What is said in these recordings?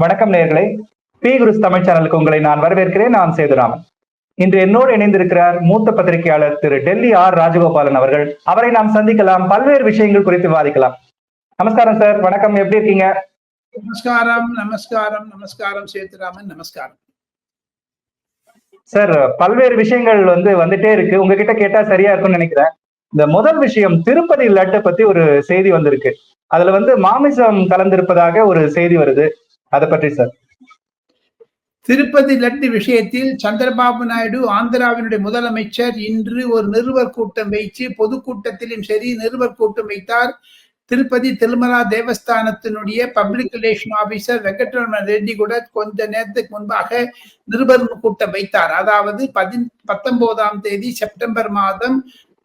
வணக்கம் நேயர்களே. பி குருஸ் தமிழ் சேனலுக்கு உங்களை நான் வரவேற்கிறேன். நான் சேதுராமன் இன்று என்னோடு இணைந்திருக்கிறார் மூத்த பத்திரிகையாளர் திரு டெல்லி ஆர் ராஜகோபாலன் அவர்கள். அவரை நாம் சந்திக்கலாம். பல்வேறு விஷயங்கள் குறித்து விவாதிக்கலாம். நமஸ்காரம் சார். வணக்கம். எப்படி இருக்கீங்க? நமஸ்காரம். நமஸ்காரம். நமஸ்காரம் சேத்துராமன் நமஸ்காரம். சார் பல்வேறு விஷயங்கள் வந்து வந்துட்டே இருக்கு. உங்ககிட்ட கேட்டா சரியா இருக்கும்னு நினைக்கிறேன். இந்த முதல் விஷயம் திருப்பதி லட்டை பத்தி ஒரு செய்தி வந்திருக்கு. அதுல வந்து மாமிசம் கலந்திருப்பதாக ஒரு செய்தி வருது. அதை பற்றி சார் திருப்பதி லட்டு விஷயத்தில் சந்திரபாபு நாயுடு ஆந்திராவினுடைய முதலமைச்சர் இன்று ஒரு நிருபர் கூட்டம் வைத்து பொதுக்கூட்டத்திலும் சரி நிருபர் கூட்டம் வைத்தார். Tirupati Tirumala தேவஸ்தானத்தினுடைய public relation officer Venkataramana Reddy கூட கொஞ்ச நேரத்துக்கு முன்பாக நிருபர் கூட்டம் வைத்தார். அதாவது பதி பத்தொன்பதாம் தேதி செப்டம்பர் மாதம்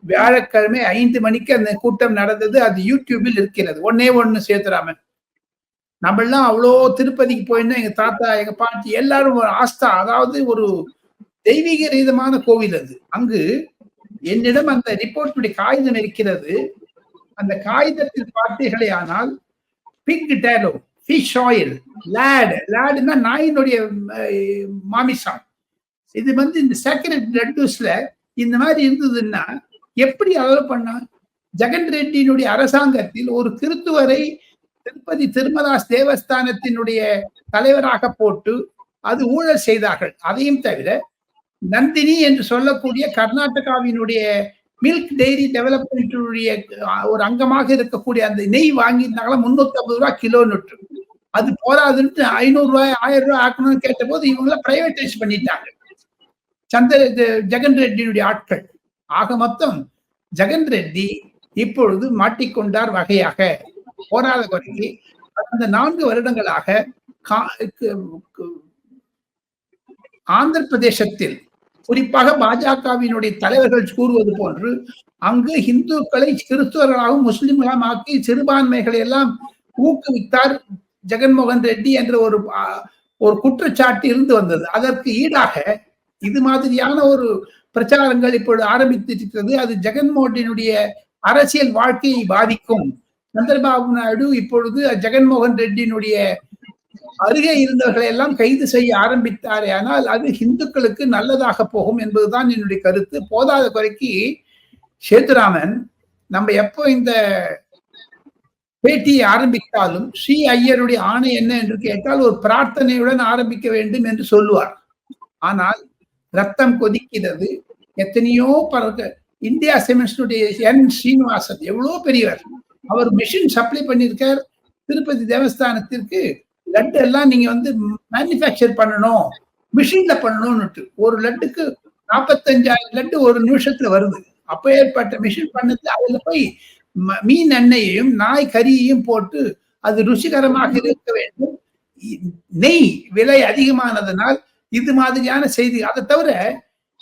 வியாழக்கிழமை ஐந்து மணிக்கு அந்த கூட்டம் நடந்தது. அது யூடியூபில் இருக்கிறது. ஒன்னே ஒன்னு நம்ம எல்லாம் அவ்வளோ திருப்பதிக்கு போயிருந்தோம். எங்க தாத்தா எங்க பாட்டி எல்லாரும் ஒரு ஆஸ்தா அதாவது ஒரு தெய்வீக ரீதமான கோவில் அது. அங்கு என்னிடம் அந்த ரிப்போர்ட்டுடைய காகிதம் இருக்கிறது. அந்த காகிதத்தில் பார்த்தீர்களே ஆனால் pig tallow fish oil lard லேடுன்னா நாயினுடைய அஹ், மாமிசம். இது வந்து இந்த சேக்கரட் லட்டூஸ்ல இந்த மாதிரி இருந்ததுன்னா எப்படி அலோவ் பண்ணா ஜெகன் ரெட்டியினுடைய அரசாங்கத்தில் ஒரு கிறித்துவரை திருப்பதி திருமதாஸ் தேவஸ்தானத்தினுடைய தலைவராக போட்டு அது ஊழல் செய்தார்கள். அதையும் தவிர நந்தினி என்று சொல்லக்கூடிய கர்நாடகாவினுடைய மில்க் டெய்ரி டெவலப்மெண்ட்டுடைய ஒரு அங்கமாக இருக்கக்கூடிய அந்த நெய் வாங்கியிருந்தாங்களா முன்னூத்தி ஐம்பது ரூபாய் கிலோ நுட்டு அது போராதுன்ட்டு ஐநூறு ரூபாய் ஆயிரம் ரூபாய் ஆக்கணும்னு கேட்டபோது இவங்கள பிரைவேட்டைஸ் பண்ணிட்டாங்க. சந்திர ஜெகன் ரெட்டியினுடைய ஆட்கள். ஆக மொத்தம் ஜெகன் ரெட்டி இப்பொழுது மாட்டிக்கொண்டார் வகையாக. போராத குறைக்கு அந்த நான்கு வருடங்களாக ஆந்திர பிரதேசத்தில் குறிப்பாக பாஜகவினுடைய தலைவர்கள் கூறுவது போன்று அங்கு இந்துக்களை கிறிஸ்துவர்களாகவும் முஸ்லிம்களாகவும் ஆக்கி சிறுபான்மைகளை எல்லாம் ஊக்குவித்தார் ஜெகன்மோகன் ரெட்டி என்ற ஒரு ஒரு குற்றச்சாட்டு இருந்து வந்தது. அதற்கு ஈடாக இது மாதிரியான ஒரு பிரச்சாரங்கள் இப்பொழுது ஆரம்பித்திருக்கிறது. அது ஜெகன்மோகனுடைய அரசியல் வாழ்க்கையை பாதிக்கும் சந்திரபாபு நாயுடு இப்பொழுது ஜெகன்மோகன் ரெட்டியினுடைய அருகே இருந்தவர்களை எல்லாம் கைது செய்ய ஆரம்பித்தாரே. ஆனால் அது இந்துக்களுக்கு நல்லதாக போகும் என்பதுதான் என்னுடைய கருத்து. போதாத குறைக்கு சேத்துராமன் நம்ம எப்போ இந்த பேட்டியை ஆரம்பித்தாலும் ஸ்ரீ ஐயருடைய ஆணை என்ன என்று கேட்டால் ஒரு பிரார்த்தனையுடன் ஆரம்பிக்க வேண்டும் என்று சொல்லுவார். ஆனால் ரத்தம் கொதிக்கிறது. எத்தனையோ பறக்க இந்தியா சிமெண்ட்ஸுடைய என் ஸ்ரீனிவாசன் எவ்வளோ பெரியவர். அவர் மிஷின் சப்ளை பண்ணியிருக்கார். திருப்பதி தேவஸ்தானத்திற்கு லட்டு எல்லாம் நீங்க வந்து மேனுஃபேக்சர் பண்ணணும். மிஷின்ல பண்ணணும்னுட்டு. ஒரு லட்டுக்கு நாற்பத்தஞ்சாயிரம் லட்டு ஒரு நிமிஷத்துல வருது. அப்ப ஏற்பட்ட மிஷின் பண்ணது அதுல போய் மீன் எண்ணெயையும் நாய் கறியையும் போட்டு அது ருசிகரமாக இருக்க வேண்டும். நெய் விலை அதிகமானதனால் இது மாதிரியான செய்தி. அதை தவிர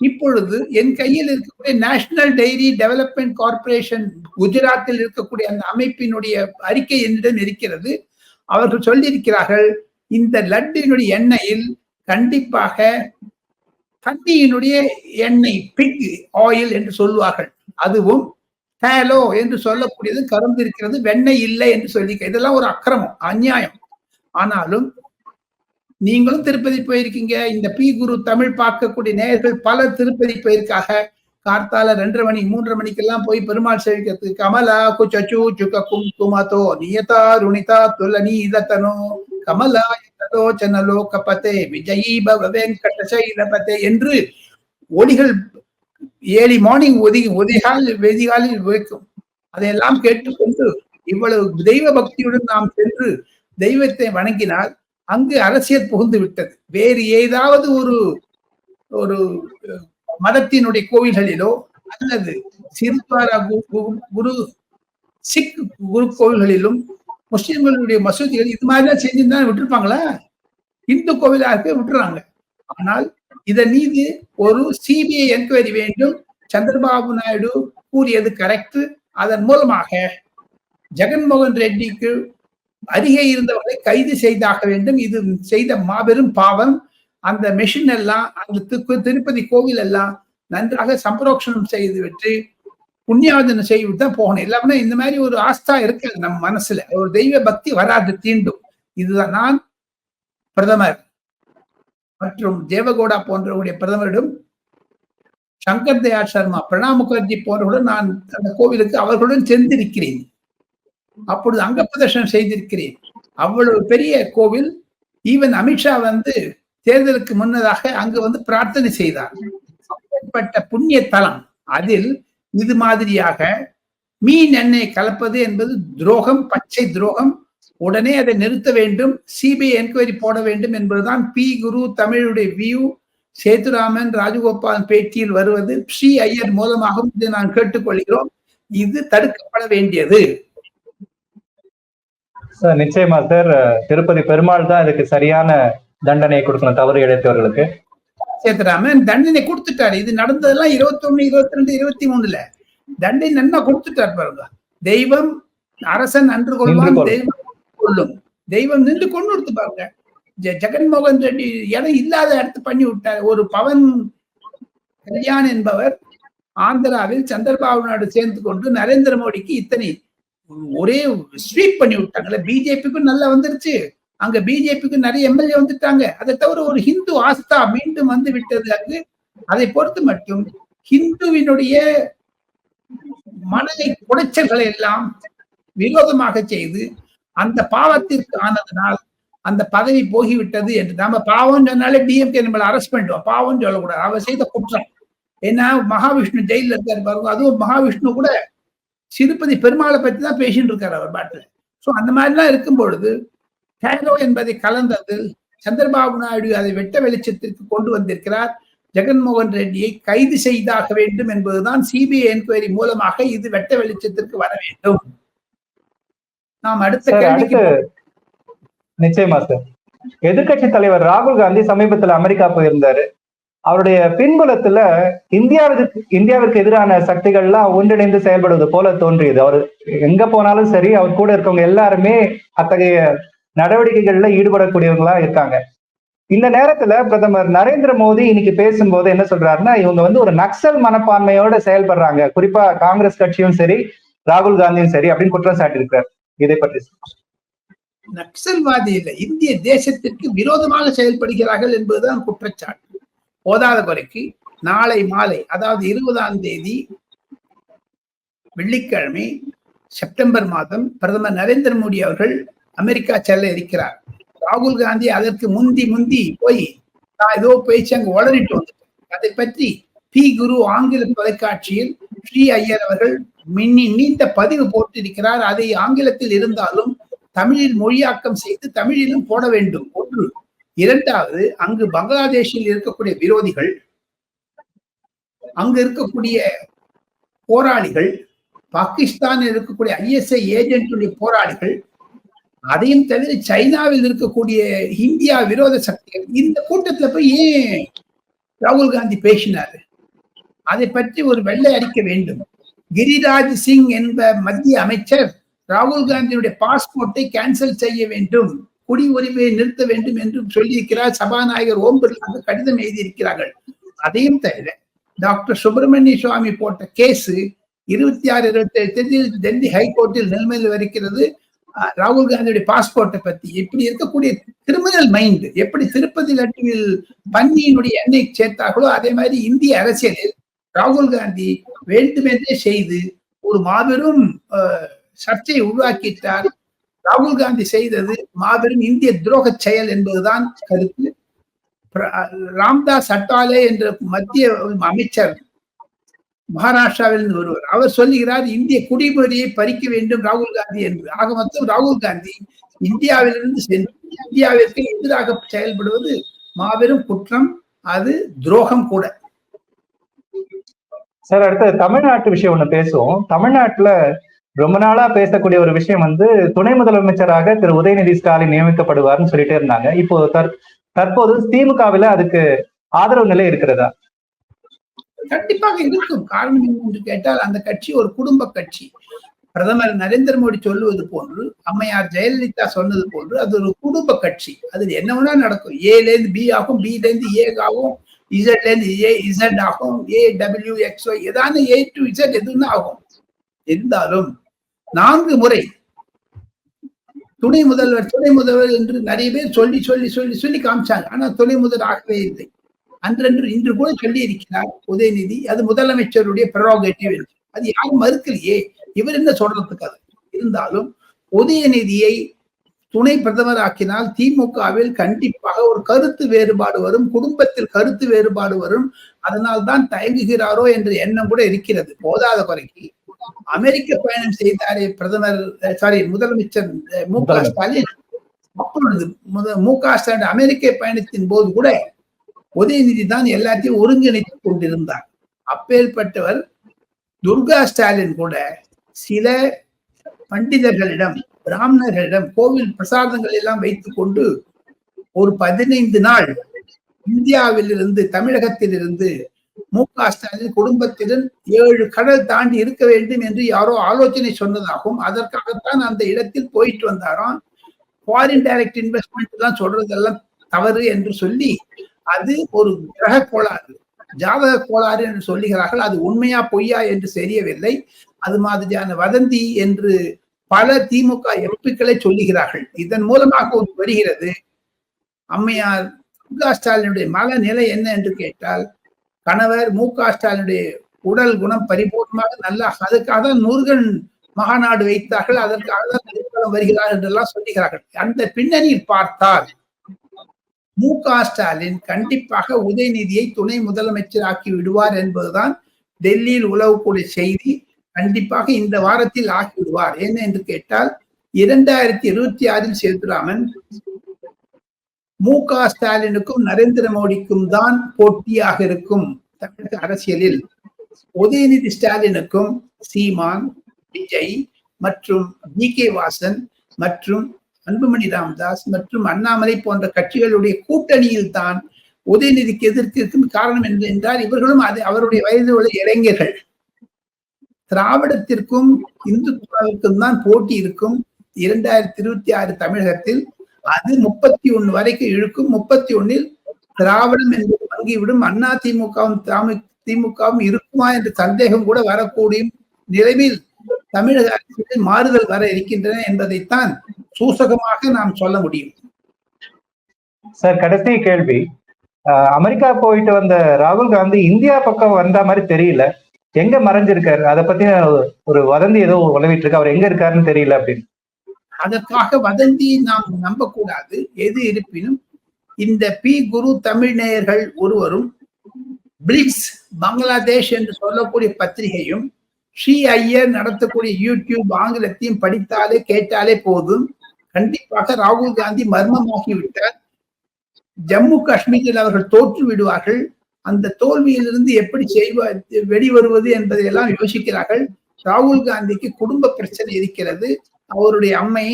இப்பொழுது என் கையில் இருக்கக்கூடிய நேஷனல் டைரி டெவலப்மெண்ட் கார்ப்பரேஷன் குஜராத்தில் இருக்கக்கூடிய அந்த அமைப்பினுடைய அறிக்கை என்னிடம் இருக்கிறது. அவர்கள் சொல்லியிருக்கிறார்கள் இந்த லட்டினுடைய எண்ணெயில் கண்டிப்பாக தண்ணியினுடைய எண்ணெய் பிக் ஆயில் என்று சொல்லுவார்கள். அதுவும் ஹேலோ என்று சொல்லக்கூடியது கலந்து இருக்கிறது வெண்ணெய் இல்லை என்று சொல்லி இதெல்லாம் ஒரு அக்கிரமம் அநியாயம். ஆனாலும் நீங்களும் திருப்பதி போயிருக்கீங்க. இந்த பி குரு தமிழ் பார்க்கக்கூடிய நேயர்கள் பல திருப்பதி போயிருக்காக கார்த்தால ரெண்டரை மணி மூன்றரை மணிக்கெல்லாம் போய் பெருமாள் சேவிக்கிறதுக்கு கமலா குச்சு சுக கும் குமதோ நியதா ருணிதா துல நீதத்தனோ கமலா யதோ சனலோ கபதே விஜயீ பவ வெங்கட என்று ஒளிகள் ஏழி மார்னிங் ஒதுகி ஒதிகால் வெதிகாலில் வைக்கும் அதையெல்லாம் கேட்டுக்கொண்டு இவ்வளவு தெய்வ பக்தியுடன் நாம் சென்று தெய்வத்தை வணங்கினால் அங்கு அரசியல் புகுந்து விட்டது. வேறு ஏதாவது ஒரு ஒரு மதத்தினுடைய கோவில்களிலோ அல்லது சிறுபாரா கு- கு- குரு சிக் குரு கோவில்களிலும் முஸ்லிம்களுடைய மசூதிகள் இது மாதிரிலாம் செஞ்சிருந்தா விட்டுருப்பாங்களா? இந்து கோவிலாக விட்டுறாங்க. ஆனால் இதன் மீது ஒரு சிபிஐ என்கொயரி வேண்டும். சந்திரபாபு நாயுடு கூறியது கரெக்ட். அதன் மூலமாக ஜெகன்மோகன் ரெட்டிக்கு அருகே இருந்தவர்களை கைது செய்தாக வேண்டும். இது செய்த மாபெரும் பாவம். அந்த மெஷின் எல்லாம் அந்த திருப்பதி கோவில் எல்லாம் நன்றாக சம்பரோக்ஷணம் செய்து விட்டு புண்ணியாவதனம் செய்துட்டு தான் போகணும். இல்லாம இந்த மாதிரி ஒரு ஆஸ்தா இருக்காது நம்ம மனசுல. ஒரு தெய்வ பக்தி வராது தீண்டும். இதுதான் நான் பிரதமர் மற்றும் தேவகோடா போன்றவருடைய பிரதமரிடம் சங்கர் தயாள் சர்மா பிரணாப் முகர்ஜி போன்றவர்களுடன் நான் அந்த கோவிலுக்கு அவர்களுடன் சென்றிருக்கிறேன். அப்பொழுது அங்க பிரதர்ஷனம் செய்திருக்கிறேன். அவ்வளவு பெரிய கோவில் ஈவன் அமித்ஷா வந்து தேர்தலுக்கு முன்னதாக அங்கு வந்து பிரார்த்தனை செய்தார். அப்படிப்பட்ட புண்ணிய தலம் அதில் இது மாதிரியாக மீன் எண்ணெய் கலப்பது என்பது துரோகம் பச்சை துரோகம். உடனே அதை நிறுத்த வேண்டும் சிபிஐ என்கொயரி போட வேண்டும் என்பதுதான் பி குரு தமிழுடைய வியூ சேதுராமன் ராஜகோபால் பேட்டியில் வருவது ஸ்ரீ ஐயர் மூலமாகவும் இதை நான் கேட்டுக்கொள்கிறோம். இது தடுக்கப்பட வேண்டியது. சார் நிச்சயமா சார். திருப்பதி பெருமாள் தான் இதுக்கு சரியான தண்டனை கொடுக்கணும் தவறு இழைத்தவர்களுக்கு. சேதுராமன் தண்டனை கொடுத்துட்டாரு. இது நடந்ததெல்லாம் இருபத்தி ஒண்ணு இருபத்தி ரெண்டு இருபத்தி மூணுல தண்டனை நன்னா கொடுத்துட்டார் பாருங்க. தெய்வம் அரசன் அன்று கொள்வான். தெய்வம் கொள்ளும். தெய்வம் நின்று கொண்டு கொடுத்து பாருங்க ஜெகன்மோகன் ரெட்டி இடம் இல்லாத இடத்து பண்ணி விட்டார். ஒரு பவன் கல்யாண் என்பவர் ஆந்திராவில் சந்திரபாபு நாயுடு சேர்ந்து கொண்டு நரேந்திர மோடிக்கு இத்தனை ஒரே ஸ்வீப் பண்ணி விட்டாங்கல்ல. பிஜேபிக்கும் நல்லா வந்துருச்சு. அங்க பிஜேபிக்கு நிறைய எம்எல்ஏ வந்துட்டாங்க. அதை தவிர ஒரு ஹிந்து ஆஸ்தா மீண்டும் வந்து விட்டது அங்கு. அதை பொறுத்து மட்டும் ஹிந்துவினுடைய மனதை குடைச்சல்களை எல்லாம் விரோதமாக செய்து அந்த பாவத்திற்கு ஆனதனால் அந்த பதவி போகிவிட்டது என்று நாம பாவம் சொன்னாலே டிஎம்கே நம்மளை அரெஸ்ட் பண்ணிடுவோம். பாவம் சொல்லக்கூடாது. அவர் செய்த குற்றம். ஏன்னா மகாவிஷ்ணு ஜெயில இருக்காரு பாருங்க. அதுவும் மகாவிஷ்ணு கூட சிறுபதி பெருமாளை பத்தி தான் பேசிட்டு இருக்காரு அவர் பாட்டுல. சோ அந்த மாதிரிலாம் இருக்கும் பொழுது டேரோ என்பதை கலந்தது சந்திரபாபு நாயுடு அதை வெட்ட வெளிச்சத்திற்கு கொண்டு வந்திருக்கிறார். ஜெகன்மோகன் ரெட்டியை கைது செய்தாக வேண்டும் என்பதுதான் சிபிஐ என்கொயரி மூலமாக இது வெட்ட வெளிச்சத்திற்கு வர வேண்டும். நாம் அடுத்த கேள்விக்கு நிச்சயமா சார். எதிர்க்கட்சி தலைவர் ராகுல் காந்தி சமீபத்துல அமெரிக்கா போயிருந்தாரு. அவருடைய பின்புலத்துல இந்தியாவிற்கு இந்தியாவிற்கு எதிரான சக்திகள்லாம் ஒன்றிணைந்து செயல்படுவது போல தோன்றியது. அவர் எங்க போனாலும் சரி அவர் கூட இருக்கவங்க எல்லாருமே அத்தகைய நடவடிக்கைகள்ல ஈடுபடக்கூடியவங்களா இருக்காங்க. இந்த நேரத்துல பிரதமர் நரேந்திர மோடி இன்னைக்கு பேசும்போது என்ன சொல்றாருன்னா இவங்க வந்து ஒரு நக்சல் மனப்பான்மையோட செயல்படுறாங்க. குறிப்பா காங்கிரஸ் கட்சியும் சரி ராகுல் காந்தியும் சரி அப்படின்னு குற்றம் சாட்டியிருக்கிறார். இதை பற்றி நக்சல்வாதி இல்லை இந்திய தேசத்திற்கு விரோதமாக செயல்படுகிறார்கள் என்பதுதான் குற்றச்சாட்டு. போதாத குறைக்கு நாளை மாலை அதாவது இருபதாம் தேதி வெள்ளிக்கிழமை செப்டம்பர் மாதம் பிரதமர் நரேந்திர மோடி அவர்கள் அமெரிக்கா செல்ல இருக்கிறார். ராகுல் காந்தி அதற்கு முந்தி முந்தி போய் நான் ஏதோ பேச்சு அங்கு உளறிட்டு வந்துட்டேன் அதை பற்றி பி. குரு ஆங்கில தொலைக்காட்சியில் ஸ்ரீ ஐயர் அவர்கள் மின்னி நீண்ட பதிவு போட்டிருக்கிறார். அதை ஆங்கிலத்தில் இருந்தாலும் தமிழில் மொழியாக்கம் செய்து தமிழிலும் போட வேண்டும். ஒன்று இரண்டாவது அங்கு பங்களாதேஷில் இருக்கக்கூடிய விரோதிகள் அங்கு இருக்கக்கூடிய போராளிகள் பாகிஸ்தானில் இருக்கக்கூடிய ஐஎஸ்ஐ ஏஜென்ட்டுடைய போராளிகள் அதையும் தவிர சைனாவில் இருக்கக்கூடிய இந்தியா விரோத சக்திகள் இந்த கூட்டத்துல போய் ஏன் ராகுல் காந்தி பேசினாரு? அதை பற்றி ஒரு வெள்ளை அடிக்க வேண்டும். கிரிராஜ் சிங் என்ப மத்திய அமைச்சர் ராகுல் காந்தியுடைய பாஸ்போர்ட்டை கேன்சல் செய்ய வேண்டும். குடி உரிமையை நிறுத்த வேண்டும் என்று சொல்லியிருக்கிறார் சபாநாயகர் ஓம் பிர்லா கடிதம் எழுதியிருக்கிறார்கள். அதையும் தவிர டாக்டர் சுப்பிரமணிய சுவாமி போட்ட கேஸ் இருபத்தி ஆறு இருபத்தி ஏழு தேதி டெல்லி ஹைகோர்ட்டில் நிலைமையில் வருகிறது. அஹ், ராகுல் காந்தியுடைய பாஸ்போர்ட்டை பத்தி இப்படி இருக்கக்கூடிய கிரிமினல் மைண்ட் எப்படி திருப்பதி லட்டுவில் பன்னியினுடைய எண்ணெய் சேர்த்தார்களோ அதே மாதிரி இந்திய அரசியலில் ராகுல் காந்தி வேண்டுமென்றே செய்து ஒரு மாபெரும் சர்ச்சையை உருவாக்கிட்டார். ராகுல் காந்தி செய்தது மாபெரும் இந்திய துரோக செயல் என்பதுதான் கருத்து. ராம்தாஸ் அட்டாலே என்ற மத்திய அமைச்சர் மகாராஷ்டிராவில் இருந்து ஒருவர். அவர் சொல்லுகிறார் இந்திய குடிமுறையை பறிக்க வேண்டும் ராகுல் காந்தி என்று. ஆக மொத்தம் ராகுல் காந்தி இந்தியாவிலிருந்து சென்று இந்தியாவிற்கு எதிராக செயல்படுவது மாபெரும் குற்றம் அது துரோகம் கூட. சார் அடுத்து தமிழ்நாட்டு விஷயம் ஒண்ணு பேசுவோம். தமிழ்நாட்டுல ரொம்ப நாளா பேசக்கூடிய ஒரு விஷயம் வந்து துணை முதலமைச்சராக திரு உதயநிதி ஸ்டாலின் நியமிக்கப்படுவார்னு சொல்லிட்டே இருந்தாங்க. இப்போ தற்போது திமுகவில அதுக்கு ஆதரவு நிலை இருக்கிறதா? கண்டிப்பாக இருக்கும். காரணம் என்று கேட்டால் அந்த கட்சி ஒரு குடும்ப கட்சி. பிரதமர் நரேந்திர மோடி சொல்லுவது போன்று அம்மையார் ஜெயலலிதா சொன்னது போன்று அது ஒரு குடும்ப கட்சி. அதில் என்ன வேணா நடக்கும். ஏலேருந்து பி ஆகும் பிலேருந்து ஏ ஆகும் இசட்ல இருந்து ஏ இசட் ஆகும் ஏ டபிள்யூ எக்ஸ் ஒய் ஏதான ஏ டு இசட் எதுன்னு ஆகும். இருந்தாலும் நான்கு முறை. துணை முதல்வர் துணை முதல்வர் என்று நிறைய பேர் சொல்லி சொல்லி சொல்லி சொல்லி காமிச்சாங்க. ஆனா துணை முதல் ஆகவே இல்லை. அன்றன்று இன்று கூட சொல்லி இருக்கிறார் உதயநிதி. அது முதலமைச்சருடைய ப்ரெரோகேட்டிவ் என்று. அது யாரும் மறுக்கலையே. இவர் என்ன சொல்றதுக்கு அது? இருந்தாலும் உதயநிதியை துணை பிரதமர் ஆக்கினால் திமுகவில் கண்டிப்பாக ஒரு கருத்து வேறுபாடு வரும். குடும்பத்தில் கருத்து வேறுபாடு வரும். அதனால் தான் தயங்குகிறாரோ என்ற எண்ணம் கூட இருக்கிறது. போதாத குறைக்கு. அமெரிக்க பயணம் செய்தாரே பிரதமர் சாரி முதலமைச்சர் மு க. ஸ்டாலின் அப்பொழுது மு க ஸ்டாலின் அமெரிக்க பயணத்தின் போது கூட உதயநிதி தான் எல்லாத்தையும் ஒருங்கிணைத்துக் கொண்டிருந்தார் அப்பேற்பட்டவர் துர்கா ஸ்டாலின் கூட சில பண்டிதர்களிடம் பிராமணர்களிடம் கோவில் பிரசாதங்கள் எல்லாம் வைத்துக் கொண்டு ஒரு பதினைந்து நாள் இந்தியாவிலிருந்து தமிழகத்திலிருந்து மு க ஸ்டாலின் குடும்பத்துடன் ஏழு கடல் தாண்டி இருக்க வேண்டும் என்று யாரோ ஆலோசனை சொன்னதாகவும் அதற்காகத்தான் அந்த இடத்தில் போயிட்டு வந்தாராம். ஃபாரின் டைரக்ட் இன்வெஸ்ட்மெண்ட் எல்லாம் சொல்றதெல்லாம் தவறு என்று சொல்லி அது ஒரு கிரக கோளாறு. ஜாதக கோளாறு என்று சொல்லுகிறார்கள். அது உண்மையா பொய்யா என்று தெரியவில்லை. அது மாதிரியான வதந்தி என்று பல திமுக எம்பிக்களை சொல்லுகிறார்கள். இதன் மூலமாக வருகிறது. அம்மையார் முக ஸ்டாலினுடைய மன நிலை என்ன என்று கேட்டால் கணவர் மு க ஸ்டாலினுடைய உடல் குணம் பரிபூர்ணமாக நல்லா அதுக்காக தான் முருகன் மகாநாடு வைத்தார்கள் அதற்காக தான் நிர்வாகம் வருகிறார் என்றெல்லாம் சொல்லுகிறார்கள். அந்த பின்னணியில் பார்த்தால் மு க ஸ்டாலின் கண்டிப்பாக உதயநிதியை துணை முதலமைச்சராக்கி விடுவார் என்பதுதான் டெல்லியில் உலகக்கூடிய செய்தி. கண்டிப்பாக இந்த வாரத்தில் ஆக்கிவிடுவார் என்ன என்று கேட்டால் இரண்டாயிரத்தி இருபத்தி ஆறில் சேதுராமன் மு க ஸ்டாலினுக்கும் நரேந்திர மோடிக்கும் தான் போட்டியாக இருக்கும் தமிழக அரசியலில். உதயநிதி ஸ்டாலினுக்கும் சீமான் விஜய் மற்றும் ஜி கே வாசன் மற்றும் அன்புமணி ராமதாஸ் மற்றும் அண்ணாமலை போன்ற கட்சிகளுடைய கூட்டணியில் தான் உதயநிதிக்கு எதிர்த்திருக்கும் காரணம் என்று என்றால் இவர்களும் அது அவருடைய வயது உள்ள இளைஞர்கள். திராவிடத்திற்கும் இந்துத்துவாவுக்கும் தான் போட்டி இருக்கும் இரண்டாயிரத்தி இருபத்தி ஆறு தமிழகத்தில் அது முப்பத்தி ஒண்ணு வரைக்கும் இழுக்கும். முப்பத்தி ஒண்ணில் திராவிடம் என்பது வங்கிவிடும் அண்ணா திமுகவும் திமுகவும் இருக்குமா என்ற சந்தேகம் கூட வரக்கூடிய நிலையில் தமிழக அரசியலில் மாறுதல் வர இருக்கின்றன என்பதைத்தான் சூசகமாக நாம் சொல்ல முடியும். சார் கடைசி கேள்வி. அமெரிக்கா போயிட்டு வந்த ராகுல் காந்தி இந்தியா பக்கம் வந்த மாதிரி தெரியல. எங்க மறைஞ்சிருக்காரு? அதை பத்தி ஒரு வதந்தி ஏதோ உழவிட்டு இருக்கு அவர் எங்க இருக்காருன்னு தெரியல அப்படின்னு. அதற்காக வதந்தி நாம் நம்பக்கூடாது. எது இருப்பினும் இந்த பி. குரு தமிழ் நேயர்கள் ஒருவரும் பிளிட்ஸ் பங்களாதேஷ் என்று சொல்லக்கூடிய பத்திரிகையும் ஸ்ரீ ஐயர் நடத்தக்கூடிய யூடியூப் ஆங்கிலத்தையும் படித்தாலே கேட்டாலே போதும். கண்டிப்பாக ராகுல் காந்தி மர்மமாகிவிட்டார். ஜம்மு காஷ்மீரில் அவர்கள் தோற்று விடுவார்கள். அந்த தோல்வியிலிருந்து எப்படி செய்வ வெளிவருவது என்பதை எல்லாம் யோசிக்கிறார்கள். ராகுல் காந்திக்கு குடும்ப பிரச்சனை இருக்கிறது. அவருடைய அம்மை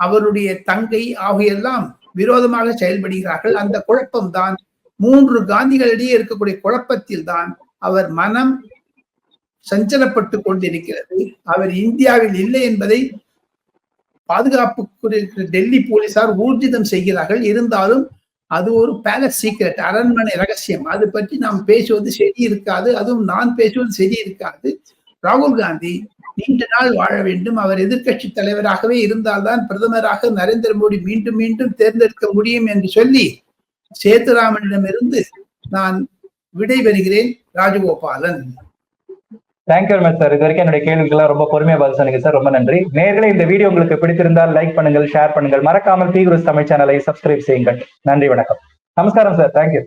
அவருடைய தங்கை ஆகியெல்லாம் விரோதமாக செயல்படுகிறார்கள். அந்த குழப்பம்தான் மூன்று காந்திகளிடையே இருக்கக்கூடிய குழப்பத்தில் தான் அவர் மனம் சஞ்சலப்பட்டு கொண்டிருக்கிறது. அவர் இந்தியாவில் இல்லை என்பதை பாதுகாப்பு டெல்லி போலீசார் ஊர்ஜிதம் செய்கிறார்கள். இருந்தாலும் அது ஒரு பேலஸ் சீக்ரெட் அரண்மனை ரகசியம். அது பற்றி நாம் பேசுவது சரி இருக்காது. அதுவும் நான் பேசுவது சரி இருக்காது. ராகுல் காந்தி நீண்ட நாள் வாழ வேண்டும். அவர் எதிர்க்கட்சி தலைவராகவே இருந்தால்தான் பிரதமராக நரேந்திர மோடி மீண்டும் மீண்டும் தேர்ந்தெடுக்க முடியும் என்று சொல்லி சேதுராமனிடமிருந்து நான் விடைபெறுகிறேன். ராஜகோபாலன். தேங்க்யூ மச் சார் இது வரைக்கும் என்னுடைய கேள்விகள்லாம் ரொம்ப பொறுமையா பதில் சொன்னீங்க சார் ரொம்ப நன்றி. நேர்களை இந்த வீடியோ உங்களுக்கு பிடித்திருந்தால் லைக் பண்ணுங்கள் ஷேர் பண்ணுங்கள். மறக்காமல் தீகுரு தமிழ் சேனலை சப்ஸ்கிரைப் செய்யுங்கள். நன்றி வணக்கம். நமஸ்காரம் சார் தேங்க்யூ